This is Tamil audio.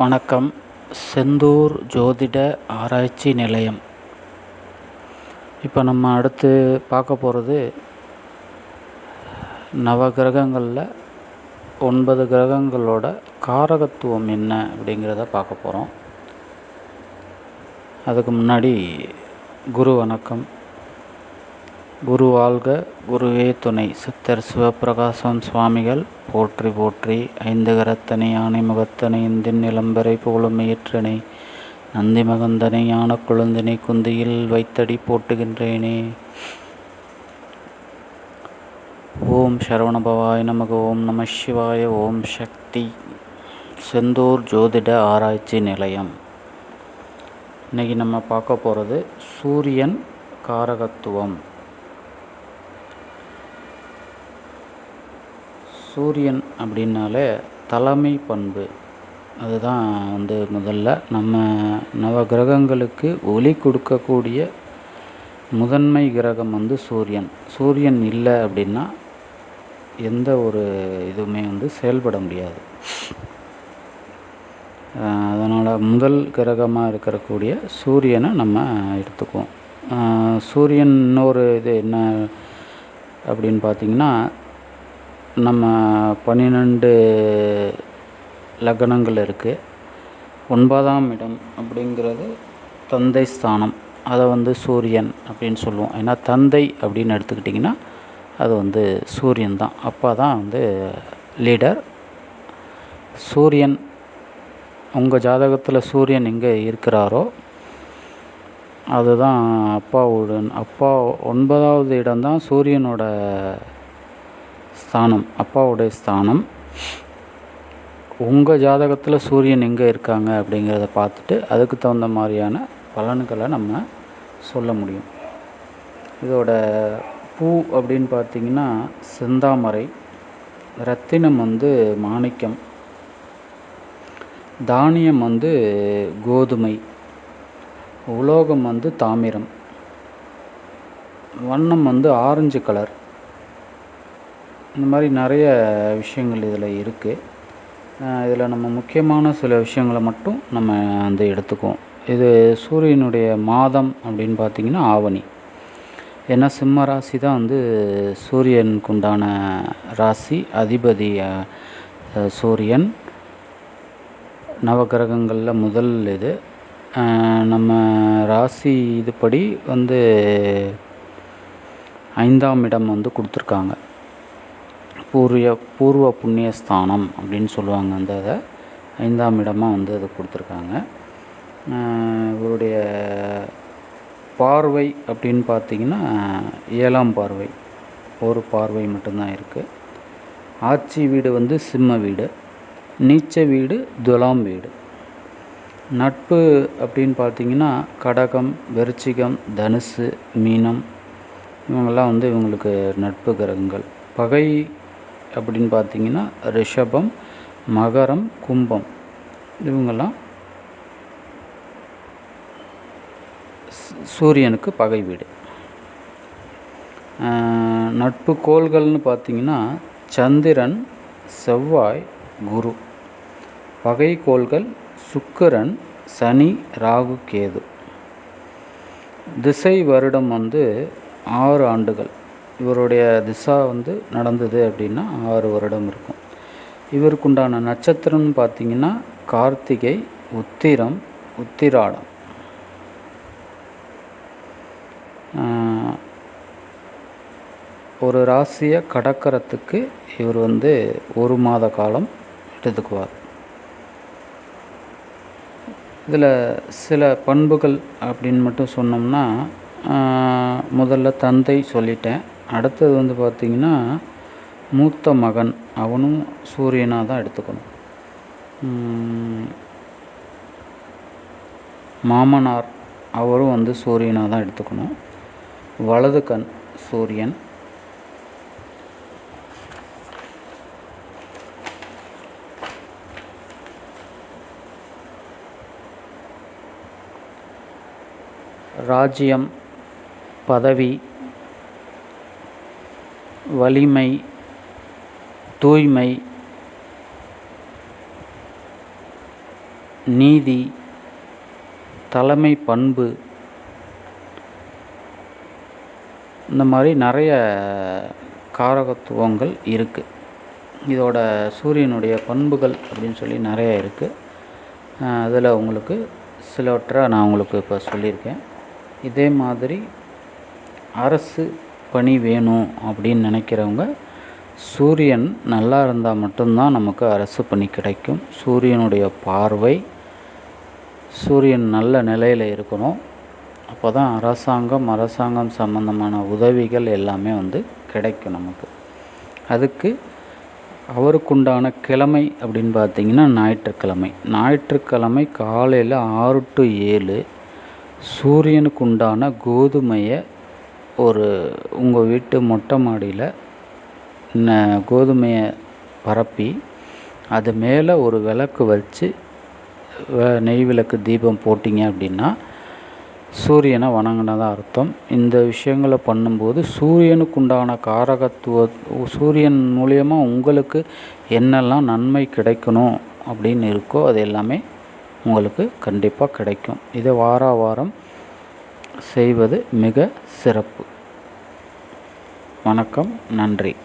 வணக்கம். செந்தூர் ஜோதிட ஆராய்ச்சி நிலையம். இப்போ நம்ம அடுத்து பார்க்க போகிறது நவ கிரகங்களில் ஒன்பது கிரகங்களோட காரகத்துவம் என்ன அப்படிங்கிறத பார்க்க போகிறோம் அதுக்கு முன்னாடி குரு வணக்கம். குரு வாழ்க குருவே துணை. சித்தர் சிவப்பிரகாசம் சுவாமிகள் போற்றி போற்றி. ஐந்து கரத்தனை யானை முகத்தனை இந்தின் நிலம்பரை புகழும் நந்தி மகந்தனை யான குழந்தனை குந்தியில் வைத்தடி போட்டுகின்றேனே. ஓம் சரவணபவாய நமக ஓம் நம சிவாய ஓம் சக்தி. செந்தூர் ஜோதிட ஆராய்ச்சி நிலையம். இன்றைக்கி நம்ம பார்க்க போகிறது சூரியன் காரகத்துவம். சூரியன் அப்படின்னாலே தலைமை பண்பு. அதுதான் வந்து முதல்ல நம்ம நவ கிரகங்களுக்கு ஒளி கொடுக்கக்கூடிய முதன்மை கிரகம் வந்து சூரியன். சூரியன் இல்லை அப்படின்னா எந்த ஒரு இதுவுமே வந்து செயல்பட முடியாது. அதனால் முதல் கிரகமாக இருக்கக்கூடிய சூரியனை நம்ம எடுத்துக்குவோம். சூரியன் இன்னொரு இது என்ன அப்படின்னு பார்த்திங்கன்னா நம்ம பன்னிரெண்டு லக்னங்கள் இருக்குது ஒன்பதாம் இடம் அப்படிங்கிறது தந்தை ஸ்தானம். அதை வந்து சூரியன் அப்படின்னு சொல்லுவோம். ஏன்னா தந்தை அப்படின்னு எடுத்துக்கிட்டிங்கன்னா அது வந்து சூரியன் தான். அப்பா தான் வந்து லீடர் சூரியன் உங்கள் ஜாதகத்தில் சூரியன் எங்கே இருக்கிறாரோ அதுதான் அப்பாவுடன் அப்பா ஒன்பதாவது இடம் தான் சூரியனோட ஸ்தானம் அப்பாவுடைய ஸ்தானம். உங்கள் ஜாதகத்தில் சூரியன் எங்கே இருக்காங்க அப்படிங்கிறத பார்த்துட்டு அதுக்கு தகுந்த மாதிரியான பலன்களை நம்ம சொல்ல முடியும். இதோட பூ அப்படின்னு பார்த்திங்கன்னா செந்தாமரை ரத்தினம் வந்து மாணிக்கம் தானியம் வந்து கோதுமை உலோகம் வந்து தாமிரம் வண்ணம் வந்து ஆரஞ்சு கலர். இந்த மாதிரி நிறைய விஷயங்கள் இதில் இருக்குது இதில் நம்ம முக்கியமான சில விஷயங்களை மட்டும் நம்ம வந்து எடுத்துக்குவோம். இது சூரியனுடைய மாதம் அப்படின்னு பார்த்திங்கன்னா ஆவணி. ஏன்னா சிம்ம ராசி தான் வந்து சூரியனுக்கு உண்டான ராசி அதிபதி சூரியன். நவகிரகங்களில் முதல் இது. நம்ம ராசி இதுபடி வந்து ஐந்தாம் இடம் வந்து கொடுத்துருக்காங்க. பூர்வ பூர்வ புண்ணிய ஸ்தானம் அப்படின்னு சொல்லுவாங்க அந்த அதை ஐந்தாம் இடமாக வந்து அது கொடுத்துருக்காங்க. இவருடைய பார்வை அப்படின்னு பார்த்திங்கன்னா ஏழாம் பார்வை. ஒரு பார்வை மட்டும்தான் இருக்குது ஆட்சி வீடு வந்து சிம்ம வீடு. நீச்ச வீடு துலாம் வீடு. நட்பு அப்படின்னு பார்த்திங்கன்னா கடகம் வெறிச்சிகம் தனுசு மீனம் இவங்கெல்லாம் வந்து இவங்களுக்கு நட்பு கிரகங்கள். பகை அப்படின்னு பார்த்தீங்கன்னா ரிஷபம் மகரம் கும்பம். இவங்கெல்லாம் சூரியனுக்கு பகை வீடு. நட்பு கோள்கள்னு பார்த்தீங்கன்னா சந்திரன் செவ்வாய் குரு. பகை கோள்கள் சுக்கரன் சனி ராகு கேது. திசை வருடம் வந்து ஆறு ஆண்டுகள். இவருடைய திசா வந்து நடந்தது அப்படின்னா ஆறு வருடம் இருக்கும். இவருக்குண்டான நட்சத்திரம்னு பார்த்தீங்கன்னா கார்த்திகை உத்திரம் உத்திராடம். ஒரு ராசியை கடக்கிறதுக்கு இவர் வந்து ஒரு மாத காலம் எடுத்துக்குவார். இதில் சில பண்புகள் அப்படின்னு மட்டும் சொன்னோம்னா முதல்ல தந்தை சொல்லிட்டேன். அடுத்தது வந்து பார்த்திங்கன்னா மூத்த மகன். அவனும் சூரியனாக தான் எடுத்துக்கணும் மாமனார் அவரும் வந்து சூரியனாக தான் எடுத்துக்கணும். வலது கண் சூரியன். ராஜ்யம் பதவி வலிமை தூய்மை நீதி தலைமை பண்பு இந்த மாதிரி நிறைய காரகத்துவங்கள் இருக்குது இதோட சூரியனுடைய பண்புகள் அப்படின்னு சொல்லி நிறைய இருக்குது அதில் உங்களுக்கு சிலவற்றை நான் உங்களுக்கு இப்போ சொல்லியிருக்கேன். இதே மாதிரி அரசு பணி வேணும் அப்படின்னு நினைக்கிறவங்க சூரியன் நல்லா இருந்தால் மட்டும்தான் நமக்கு அரசு பணி கிடைக்கும். சூரியனுடைய பார்வை சூரியன் நல்ல நிலையில் இருக்கணும். அப்போ தான் அரசாங்கம் அரசாங்கம் சம்மந்தமான உதவிகள் எல்லாமே வந்து கிடைக்கும் நமக்கு. அதுக்கு அவருக்குண்டான கிழமை அப்படின்னு பார்த்தீங்கன்னா ஞாயிற்றுக்கிழமை. ஞாயிற்றுக்கிழமை காலையில் ஆறு டு ஏழு சூரியனுக்கு உண்டான கோதுமையை ஒரு உங்கள் வீட்டு மொட்டை மாடியில் கோதுமையை பரப்பி அது மேலே ஒரு விளக்கு வச்சு வ- நெய் விளக்கு தீபம் போட்டிங்க அப்படின்னா சூரியனை வணங்கினதா அர்த்தம். இந்த விஷயங்களை பண்ணும்போது சூரியனுக்கு உண்டான காரகத்துவ சூரியன் மூலியமாக உங்களுக்கு என்னெல்லாம் நன்மை கிடைக்கணும் அப்படின்னு இருக்கோ அது எல்லாமே உங்களுக்கு கண்டிப்பாக கிடைக்கும். இதை வாரா வாரம் செய்வது மிக சிறப்பு. வணக்கம் நன்றி.